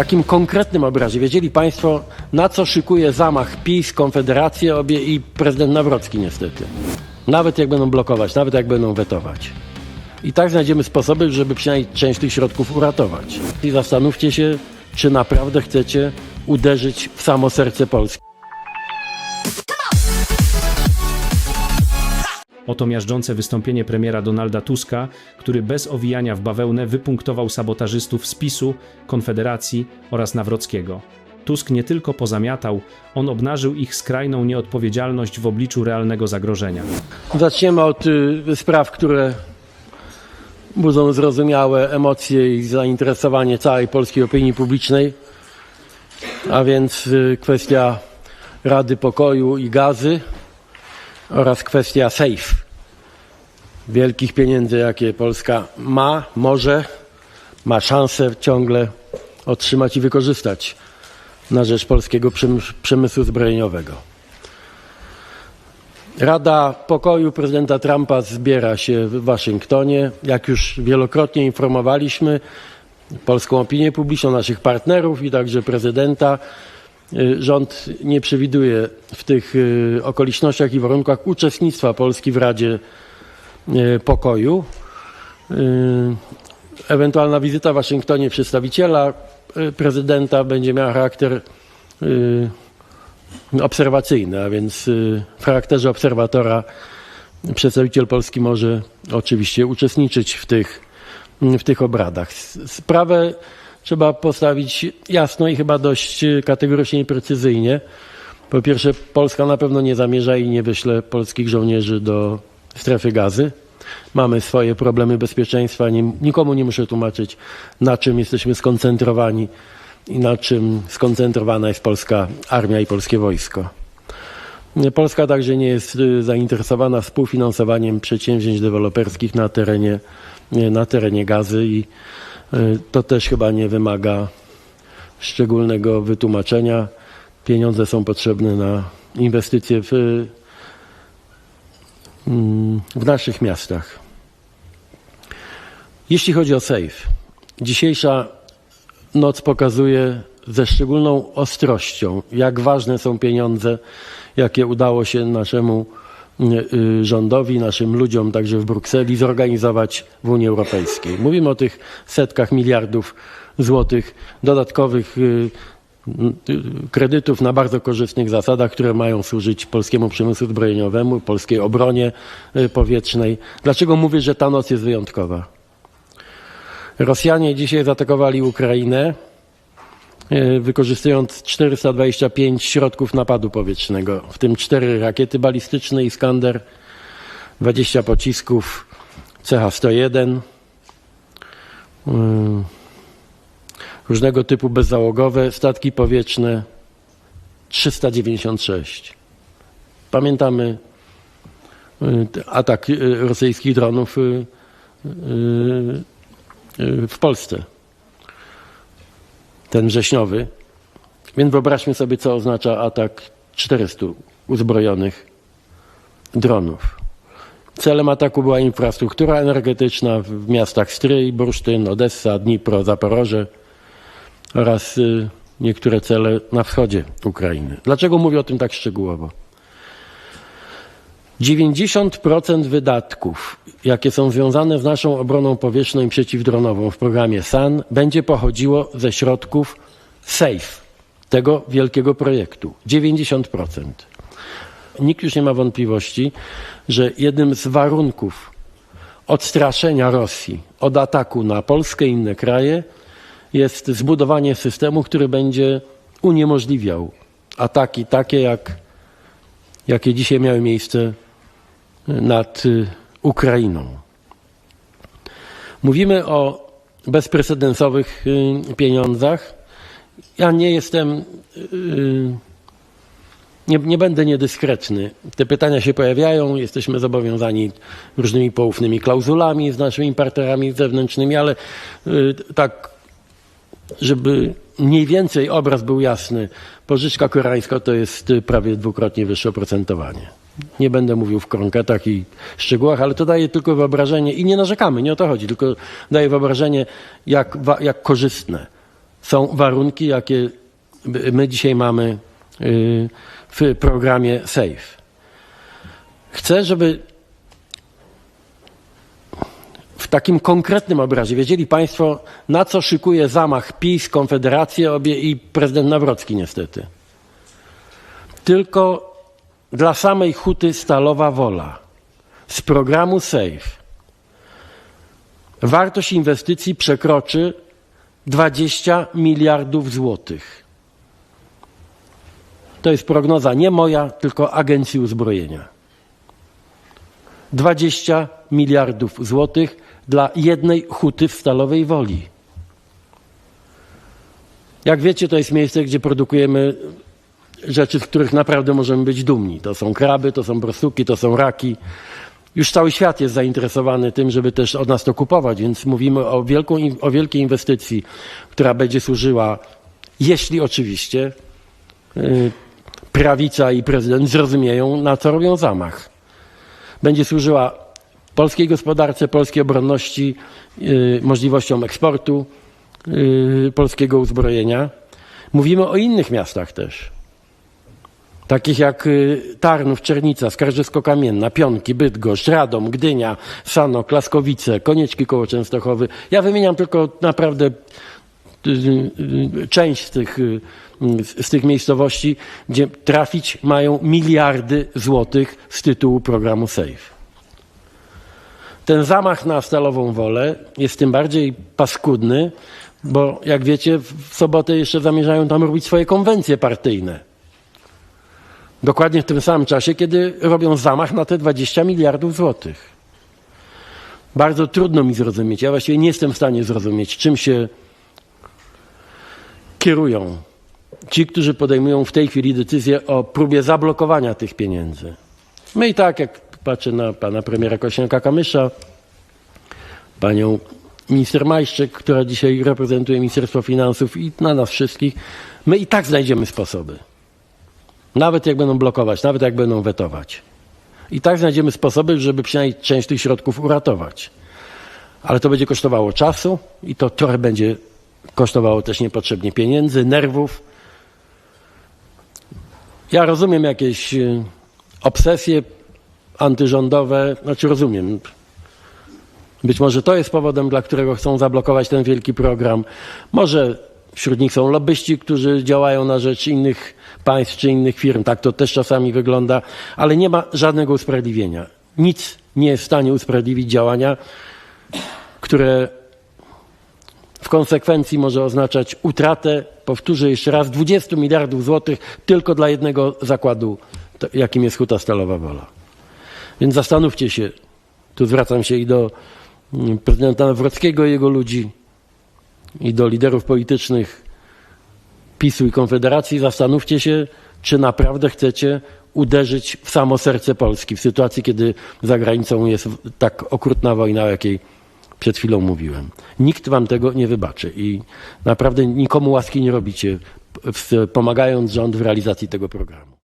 takim konkretnym obrazie. Wiedzieli Państwo, na co szykuje zamach PiS, Konfederację obie i prezydent Nawrocki niestety. Nawet jak będą blokować, nawet jak będą wetować. I tak znajdziemy sposoby, żeby przynajmniej część tych środków uratować. I zastanówcie się, czy naprawdę chcecie uderzyć w samo serce Polski. Oto miażdżące wystąpienie premiera Donalda Tuska, który bez owijania w bawełnę wypunktował sabotażystów z PiSu, Konfederacji oraz Nawrockiego. Tusk nie tylko pozamiatał, on obnażył ich skrajną nieodpowiedzialność w obliczu realnego zagrożenia. Zaczniemy od y, spraw, które budzą zrozumiałe emocje i zainteresowanie całej polskiej opinii publicznej, a więc y, kwestia Rady Pokoju i Gazy oraz kwestia SAFE. Wielkich pieniędzy, jakie Polska ma, może, ma szansę ciągle otrzymać i wykorzystać na rzecz polskiego przemys- przemysłu zbrojeniowego. Rada Pokoju prezydenta Trumpa zbiera się w Waszyngtonie. Jak już wielokrotnie informowaliśmy polską opinię publiczną, naszych partnerów i także prezydenta, rząd nie przewiduje w tych y, okolicznościach i warunkach uczestnictwa Polski w Radzie y, Pokoju. Y, Ewentualna wizyta w Waszyngtonie przedstawiciela y, prezydenta będzie miała charakter y, obserwacyjny, a więc y, w charakterze obserwatora przedstawiciel Polski może oczywiście uczestniczyć w tych, w tych obradach. Sprawę trzeba postawić jasno i chyba dość y, kategorycznie i precyzyjnie. Po pierwsze, Polska na pewno nie zamierza i nie wyśle polskich żołnierzy do strefy gazy. Mamy swoje problemy bezpieczeństwa. Nie, nikomu nie muszę tłumaczyć, na czym jesteśmy skoncentrowani i na czym skoncentrowana jest polska armia i polskie wojsko. Polska także nie jest y, zainteresowana współfinansowaniem przedsięwzięć deweloperskich na terenie, nie, na terenie gazy i y, to też chyba nie wymaga szczególnego wytłumaczenia. Pieniądze są potrzebne na inwestycje w, y, mm, w naszych miastach. Jeśli chodzi o SAFE, dzisiejsza noc pokazuje ze szczególną ostrością, jak ważne są pieniądze, jakie udało się naszemu y, y, rządowi, naszym ludziom także w Brukseli zorganizować w Unii Europejskiej. Mówimy o tych setkach miliardów złotych dodatkowych y, y, kredytów na bardzo korzystnych zasadach, które mają służyć polskiemu przemysłowi zbrojeniowemu, polskiej obronie y, powietrznej. Dlaczego mówię, że ta noc jest wyjątkowa? Rosjanie dzisiaj zaatakowali Ukrainę, wykorzystując 425 środków napadu powietrznego, w tym 4 rakiety balistyczne Iskander, 20 pocisków CH-101, ym, różnego typu bezzałogowe statki powietrzne 396. Pamiętamy y, atak y, rosyjskich dronów y, y, y, w Polsce. Ten wrześniowy. Więc wyobraźmy sobie, co oznacza atak 400 uzbrojonych dronów. Celem ataku była infrastruktura energetyczna w miastach Stryj, Bursztyn, Odessa, Dnipro, Zaporoże oraz y, niektóre cele na wschodzie Ukrainy. Dlaczego mówię o tym tak szczegółowo? 90% wydatków, jakie są związane z naszą obroną powietrzną i przeciwdronową w programie SAN, będzie pochodziło ze środków SAFE, tego wielkiego projektu. 90%. Nikt już nie ma wątpliwości, że jednym z warunków odstraszenia Rosji od ataku na Polskę i inne kraje jest zbudowanie systemu, który będzie uniemożliwiał ataki takie, jak, jakie dzisiaj miały miejsce nad y, Ukrainą. Mówimy o bezprecedensowych y, pieniądzach. Ja nie jestem, y, nie, nie będę niedyskretny. Te pytania się pojawiają, jesteśmy zobowiązani różnymi poufnymi klauzulami z naszymi partnerami zewnętrznymi, ale tak, żeby mniej więcej obraz był jasny, pożyczka koreańska to jest prawie dwukrotnie wyższe oprocentowanie. Nie będę mówił w konkretach i szczegółach, ale to daje tylko wyobrażenie i nie narzekamy, nie o to chodzi, tylko daje wyobrażenie, jak, jak korzystne są warunki, jakie my dzisiaj mamy y, w programie SAFE. Chcę, żeby w takim konkretnym obrazie wiedzieli Państwo, na co szykuje zamach PiS, Konfederację obie i prezydent Nawrocki niestety. Tylko dla samej huty Stalowa Wola z programu SAFE wartość inwestycji przekroczy 20 miliardów złotych. To jest prognoza nie moja, tylko Agencji Uzbrojenia. 20 miliardów złotych dla jednej huty w Stalowej Woli. Jak wiecie, to jest miejsce, gdzie produkujemy rzeczy, z których naprawdę możemy być dumni. To są kraby, to są borsuki, to są raki. Już cały świat jest zainteresowany tym, żeby też od nas to kupować, więc mówimy o, wielką, o wielkiej inwestycji, która będzie służyła, jeśli oczywiście yy, prawica i prezydent zrozumieją, na co robią zamach. Będzie służyła polskiej gospodarce, polskiej obronności, yy, możliwościom eksportu yy, polskiego uzbrojenia. Mówimy o innych miastach też takich jak y, Tarnów, Czernica, Skarżysko-Kamienna, Pionki, Bydgoszcz, Radom, Gdynia, Sano, Klaskowice, Konieczki koło Częstochowy. Ja wymieniam tylko naprawdę y, y, część z tych, z tych miejscowości, gdzie trafić mają miliardy złotych z tytułu programu SAFE. Ten zamach na Stalową Wolę jest tym bardziej paskudny, bo jak wiecie, w sobotę jeszcze zamierzają tam robić swoje konwencje partyjne. Dokładnie w tym samym czasie, kiedy robią zamach na te 20 miliardów złotych. Bardzo trudno mi zrozumieć. Ja właściwie nie jestem w stanie zrozumieć, czym się kierują ci, którzy podejmują w tej chwili decyzję o próbie zablokowania tych pieniędzy. My i tak, jak patrzę na pana premiera Kośniaka-Kamysza, panią minister Majszczyk, która dzisiaj reprezentuje Ministerstwo Finansów i na nas wszystkich, my i tak znajdziemy sposoby. Nawet jak będą blokować, nawet jak będą wetować. I tak znajdziemy sposoby, żeby przynajmniej część tych środków uratować. Ale to będzie kosztowało czasu i to trochę będzie kosztowało też niepotrzebnie pieniędzy, nerwów. Ja rozumiem jakieś y, obsesje antyrządowe, znaczy rozumiem. Być może to jest powodem, dla którego chcą zablokować ten wielki program. Może wśród nich są lobbyści, którzy działają na rzecz innych państw czy innych firm. Tak to też czasami wygląda, ale nie ma żadnego usprawiedliwienia. Nic nie jest w stanie usprawiedliwić działania, które w konsekwencji może oznaczać utratę, powtórzę jeszcze raz, 20 miliardów złotych tylko dla jednego zakładu, jakim jest Huta Stalowa Wola. Więc zastanówcie się, tu zwracam się i do mm, prezydenta Nawrockiego i jego ludzi, i do liderów politycznych PiSu i Konfederacji, zastanówcie się, czy naprawdę chcecie uderzyć w samo serce Polski w sytuacji, kiedy za granicą jest tak okrutna wojna, o jakiej przed chwilą mówiłem. Nikt wam tego nie wybaczy i naprawdę nikomu łaski nie robicie, pomagając rząd w realizacji tego programu.